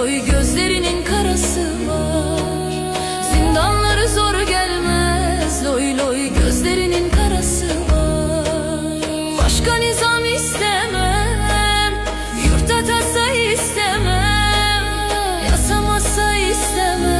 koy gözlerinin karası var. Zindanları zor gelmez. Loy loy gözlerinin karası var. Başka nizam istemem. Yurtta tasa istemem. Yasamasa istemem.